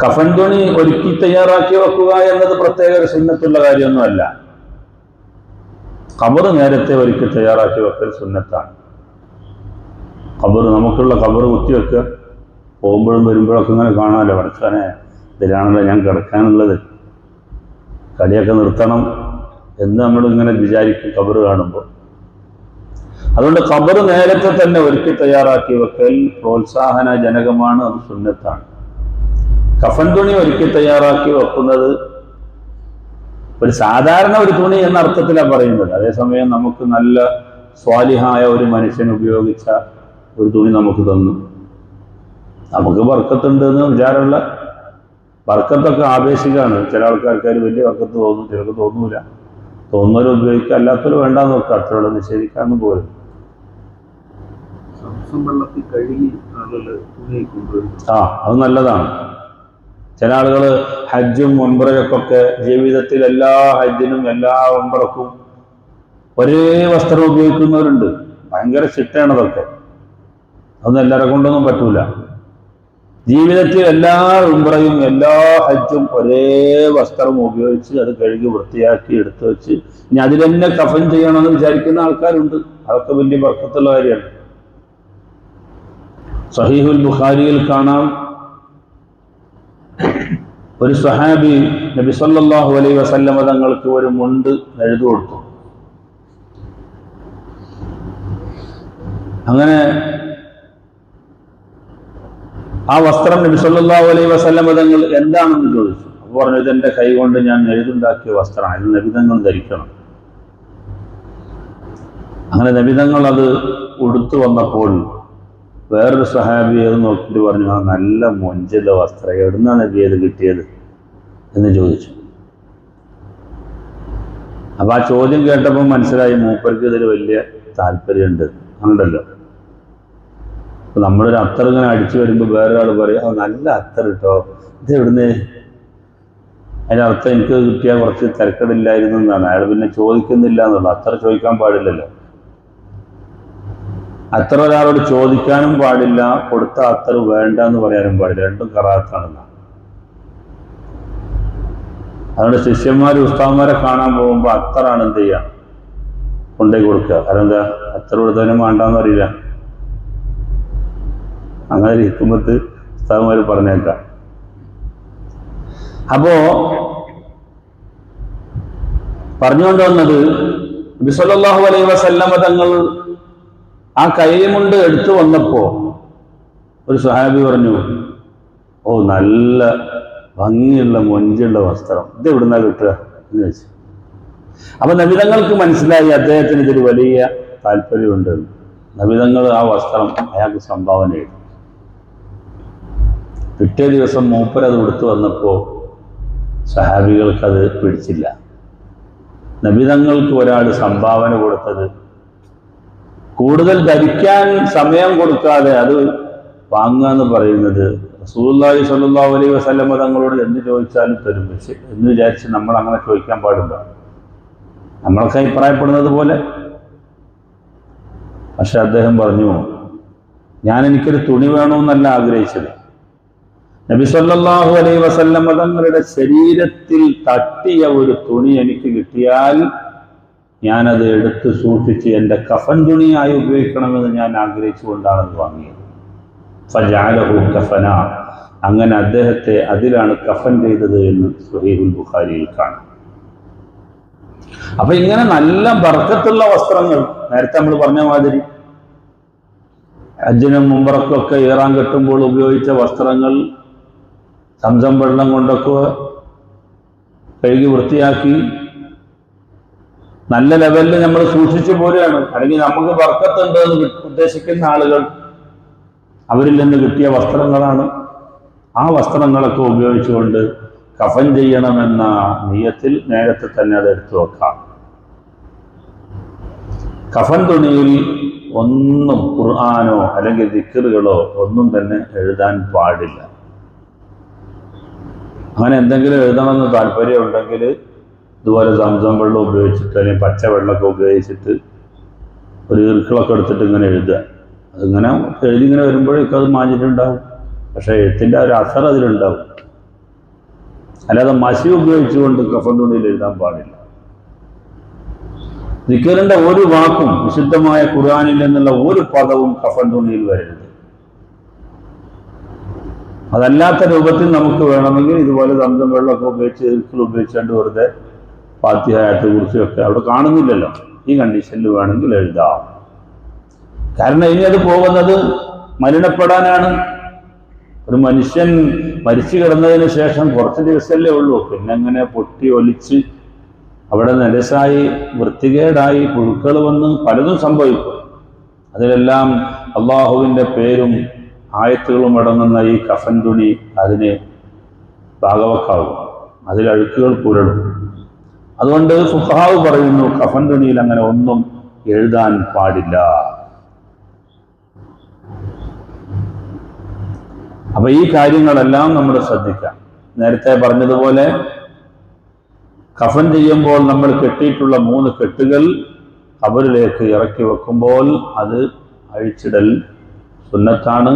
കഫൻ തുണി ഒരുക്കി തയ്യാറാക്കി വെക്കുക എന്നത് പ്രത്യേക ഒരു സുന്നത്തുള്ള കാര്യമൊന്നുമല്ല. കബർ നേരത്തെ ഒരുക്കി തയ്യാറാക്കി വെക്കൽ സുന്നത്താണ്. കബർ നമുക്കുള്ള കബർ കുത്തിവെക്കുക പോകുമ്പോഴും വരുമ്പോഴൊക്കെ ഇങ്ങനെ കാണാമല്ലോ. പഠിച്ചാനെ ഇതിലാണല്ലോ ഞാൻ കിടക്കാനുള്ളത്. കളിയൊക്കെ നിർത്തണം എന്ന് നമ്മൾ ഇങ്ങനെ വിചാരിക്കും കബർ കാണുമ്പോൾ. അതുകൊണ്ട് കബർ നേരത്തെ തന്നെ ഒരുക്കി തയ്യാറാക്കി വെക്കൽ പ്രോത്സാഹനജനകമാണ് അത് സുന്നത്താണ്. കഫൻ തുണി ഒരുക്കി തയ്യാറാക്കി വെക്കുന്നത് ഒരു സാധാരണ ഒരു തുണി എന്ന അർത്ഥത്തിലാണ് പറയുന്നത്. അതേസമയം നമുക്ക് നല്ല സ്വാലിഹായ ഒരു മനുഷ്യൻ ഉപയോഗിച്ച ഒരു തുണി നമുക്ക് തന്നു. നമുക്ക് വർക്കത്തുണ്ട് എന്ന് വിചാരമുള്ള വർക്കത്തൊക്കെ ആവേശികമാണ് ചില ആൾക്കാർക്ക് വലിയ വർക്കത്ത് തോന്നും ചിലർക്ക് തോന്നൂല. തോന്നുന്നവർ ഉപയോഗിക്കുക അല്ലാത്തവർ വേണ്ടാന്ന് നോക്കുക. അത്രയുള്ള നിഷേധിക്കാന്ന് പോലും. ആ അത് നല്ലതാണ്. ചില ആളുകൾ ഹജ്ജും ഒമ്പറയൊക്കെ ജീവിതത്തിൽ എല്ലാ ഹജ്ജിനും എല്ലാ ഒമ്പറക്കും ഒരേ വസ്ത്രം ഉപയോഗിക്കുന്നവരുണ്ട്. ഭയങ്കര ചിട്ടയാണ് അതൊക്കെ. അതൊന്നും എല്ലാവരെ കൊണ്ടൊന്നും പറ്റൂല. ജീവിതത്തിൽ എല്ലാ ഉംറയും എല്ലാ ഹജ്ജും ഒരേ വസ്ത്രം ഉപയോഗിച്ച് അത് കഴുകി വൃത്തിയാക്കി എടുത്തു വെച്ച് ഇനി അതിൽ തന്നെ കഫൻ ചെയ്യണമെന്ന് വിചാരിക്കുന്ന ആൾക്കാരുണ്ട്. അതൊക്കെ വലിയ വർക്കത്തുള്ള കാര്യമാണ്. സഹീഹുൽ ബുഖാരിയിൽ കാണാം. ഒരു സ്വഹാബി നബി സല്ലാഹു അലൈ വസല്ലമ തങ്ങൾക്ക് ഒരു മുണ്ട് എഴുതു കൊടുത്തു. അങ്ങനെ ആ വസ്ത്രം നബി സല്ലാഹു അലൈ വസല്ലമ തങ്ങൾ എന്താണെന്ന് ചോദിച്ചു. അപ്പോൾ പറഞ്ഞു ഇതെന്റെ കൈ കൊണ്ട് ഞാൻ എഴുതുണ്ടാക്കിയ വസ്ത്രമാണ്. ഇത് നബിതങ്ങൾ ധരിക്കണം. അങ്ങനെ നബിതങ്ങൾ അത് ഉടുത്തു വന്നപ്പോൾ വേറൊരു സഹാബി അത് നോക്കിയിട്ട് പറഞ്ഞു ആ നല്ല മൊഞ്ചല വസ്ത്രം എവിടുന്നാണ് നബി അത് കിട്ടിയത്? എന്ന് ചോദിച്ചു. അപ്പോൾ ആ ചോദ്യം കേട്ടപ്പോൾ മനസ്സിലായി മൂപ്പർക്ക് ഇതിൽ വലിയ താല്പര്യമുണ്ട് ഉണ്ടല്ലോ അപ്പൊ നമ്മളൊരു അത്തർ ഇങ്ങനെ അടിച്ചു വരുമ്പോൾ വേറൊരാൾ പറയും ആ നല്ല അത്തർ കേട്ടോ ഇത് എവിടുന്ന്? അതിനർത്ഥം എനിക്ക് കിട്ടിയാൽ കുറച്ച് തിരക്കടില്ലായിരുന്നു എന്നാണ്. അയാൾ പിന്നെ ചോദിക്കുന്നില്ല എന്നുള്ളൂ. അത്ര ചോദിക്കാൻ പാടില്ലല്ലോ. അത്ര ഒരാളോട് ചോദിക്കാനും പാടില്ല കൊടുത്ത അത്തർ വേണ്ട എന്ന് പറയാനും പാടില്ല. രണ്ടും കറാത്താണെന്നാണ് അതുകൊണ്ട് ശിഷ്യന്മാർ ഉസ്താവന്മാരെ കാണാൻ പോകുമ്പോൾ അത്തറാണ് എന്ത് ചെയ്യുക കൊണ്ടുപോയി കൊടുക്കുക. കാരണം എന്താ? അത്ര കൊടുത്തതിനും വേണ്ടാന്ന് അറിയില്ല. അങ്ങനെ ഇരിക്കുമ്പത്ത് ഉസ്താവന്മാർ പറഞ്ഞേക്കാം. അപ്പോ പറഞ്ഞുകൊണ്ട് വന്നത് ബിസല്ലാഹു അലൈഹി വസല്ലമ തങ്ങൾ ആ കൈമുണ്ട് എടുത്തു വന്നപ്പോ ഒരു സഹാബി പറഞ്ഞു ഓ നല്ല ഭംഗിയുള്ള മൊഞ്ചുള്ള വസ്ത്രം. ഇത് എവിടുന്നാ കിട്ടുക? എന്ന് വെച്ചു അപ്പൊ നബിതങ്ങൾക്ക് മനസ്സിലായി അദ്ദേഹത്തിന് ഇതൊരു വലിയ താല്പര്യമുണ്ട്. നബിതങ്ങൾ ആ വസ്ത്രം അയാൾക്ക് സംഭാവന ചെയ്തു. പിറ്റേ ദിവസം മൂപ്പരത് കൊടുത്തു വന്നപ്പോൾ സഹാബികൾക്കത് പിടിച്ചില്ല. നബിതങ്ങൾക്ക് ഒരാൾ സംഭാവന കൊടുത്തത് കൂടുതൽ ധരിക്കാൻ സമയം കൊടുക്കാതെ അത് വാങ്ങുക എന്ന് പറയുന്നത് റസൂലുള്ളാഹി സല്ലാ അലൈഹി വസല്ലമ തങ്ങളോട് എന്ത് ചോദിച്ചാലും തരും. പക്ഷെ എന്ന് വിചാരിച്ച് നമ്മൾ അങ്ങനെ ചോദിക്കാൻ പാടില്ല. നമ്മളൊക്കെ അഭിപ്രായപ്പെടുന്നത് പോലെ. പക്ഷെ അദ്ദേഹം പറഞ്ഞു ഞാൻ എനിക്കൊരു തുണി വേണമെന്നല്ല ആഗ്രഹിച്ചത്. നബി സല്ലാഹു അലൈ വസല്ലമ തങ്ങളുടെ ശരീരത്തിൽ തട്ടിയ ഒരു തുണി എനിക്ക് കിട്ടിയാൽ ഞാനത് എടുത്ത് സൂക്ഷിച്ച് എന്റെ കഫൻ തുണിയായി ഉപയോഗിക്കണമെന്ന് ഞാൻ ആഗ്രഹിച്ചുകൊണ്ടാണ് അത് വാങ്ങിയത്. ഫജാലഹു കഫന. അങ്ങനെ അദ്ദേഹത്തെ അതിലാണ് കഫൻ ചെയ്തത് എന്ന് സുഹൈബുൽ ബുഖാരിയിൽ കാണാം. അപ്പൊ ഇങ്ങനെ നല്ല ബർക്കത്തുള്ള വസ്ത്രങ്ങൾ നേരത്തെ നമ്മൾ പറഞ്ഞ മാതിരി അജ്ജനും മുമ്പറക്കൊക്കെ ഏറാൻ കെട്ടുമ്പോൾ ഉപയോഗിച്ച വസ്ത്രങ്ങൾ സംസം വെള്ളം കൊണ്ടൊക്കെ കഴുകി വൃത്തിയാക്കി നല്ല ലെവലിൽ നമ്മൾ സൂക്ഷിച്ചു പോലെയാണ് അല്ലെങ്കിൽ നമുക്ക് വർക്കത്തുണ്ട് എന്ന് ഉദ്ദേശിക്കുന്ന ആളുകൾ അവരിൽ നിന്ന് കിട്ടിയ വസ്ത്രങ്ങളാണ്. ആ വസ്ത്രങ്ങളൊക്കെ ഉപയോഗിച്ചുകൊണ്ട് കഫൻ ചെയ്യണമെന്ന നീയത്തിൽ നേരത്തെ തന്നെ അത് എടുത്തു വെക്കാം. കഫൻ തുണിയിൽ ഒന്നും ഖുർആാനോ അല്ലെങ്കിൽ ദിക്കറുകളോ ഒന്നും തന്നെ എഴുതാൻ പാടില്ല. അങ്ങനെ എന്തെങ്കിലും എഴുതണമെന്ന് താല്പര്യമുണ്ടെങ്കിൽ ഇതുപോലെ സംസം വെള്ളം ഉപയോഗിച്ചിട്ട് അല്ലെങ്കിൽ പച്ചവെള്ളമൊക്കെ ഉപയോഗിച്ചിട്ട് ഒരു ഇറുക്കളൊക്കെ എടുത്തിട്ട് ഇങ്ങനെ എഴുതുക. അതിങ്ങനെ എഴുതി ഇങ്ങനെ വരുമ്പോഴേക്കും അത് മാഞ്ഞിട്ടുണ്ടാവും. പക്ഷേ എഴുത്തിന്റെ ഒരു അസർ അതിലുണ്ടാവും. അല്ലാതെ മഷി ഉപയോഗിച്ചുകൊണ്ട് കഫൻ തുണിയിൽ എഴുതാൻ പാടില്ല. ദിക്കറിന്റെ ഒരു വാക്കും വിശുദ്ധമായ ഖുർആാനിൽ നിന്നുള്ള ഒരു പദവും കഫൻ തുണിയിൽ വരരുത്. അതല്ലാത്ത രൂപത്തിൽ നമുക്ക് വേണമെങ്കിൽ ഇതുപോലെ തന്തം വെള്ളമൊക്കെ ഉപയോഗിച്ച് ഇറുക്കൾ ഉപയോഗിച്ചുകൊണ്ട് വെറുതെ ഫാത്തിഹായത്തെ കുറിച്ചൊക്കെ അവിടെ കാണുന്നില്ലല്ലോ. ഈ കണ്ടീഷനിൽ വേണമെങ്കിൽ എഴുതാം. കാരണം ഇനി അത് പോകുന്നത് മലിനപ്പെടാനാണ്. ഒരു മനുഷ്യൻ മരിച്ചു കിടന്നതിന് ശേഷം കുറച്ച് ദിവസമല്ലേ ഉള്ളൂ. പിന്നെ അങ്ങനെ പൊട്ടി ഒലിച്ച് അവിടെ നിരസായി വൃത്തികേടായി പുഴുക്കൾ വന്ന് പലതും സംഭവിക്കും. അതിലെല്ലാം അള്ളാഹുവിന്റെ പേരും ആയത്തുകളും അടങ്ങുന്ന ഈ കഫൻ തുണി അതിന് ഭാഗവക്കാവും അതിലഴുക്കുകൾ പുരടും അതുകൊണ്ട് ഫുഹാവ് പറയുന്നു കഫൻ തുണിയിൽ അങ്ങനെ ഒന്നും എഴുതാൻ പാടില്ല. അപ്പൊ ഈ കാര്യങ്ങളെല്ലാം നമ്മൾ ശ്രദ്ധിക്കാം. നേരത്തെ പറഞ്ഞതുപോലെ കഫൻ ചെയ്യുമ്പോൾ നമ്മൾ കെട്ടിയിട്ടുള്ള മൂന്ന് കെട്ടുകൾ കബറിലേക്ക് ഇറക്കി വെക്കുമ്പോൾ അത് അഴിച്ചിടൽ സുന്നത്താണ്.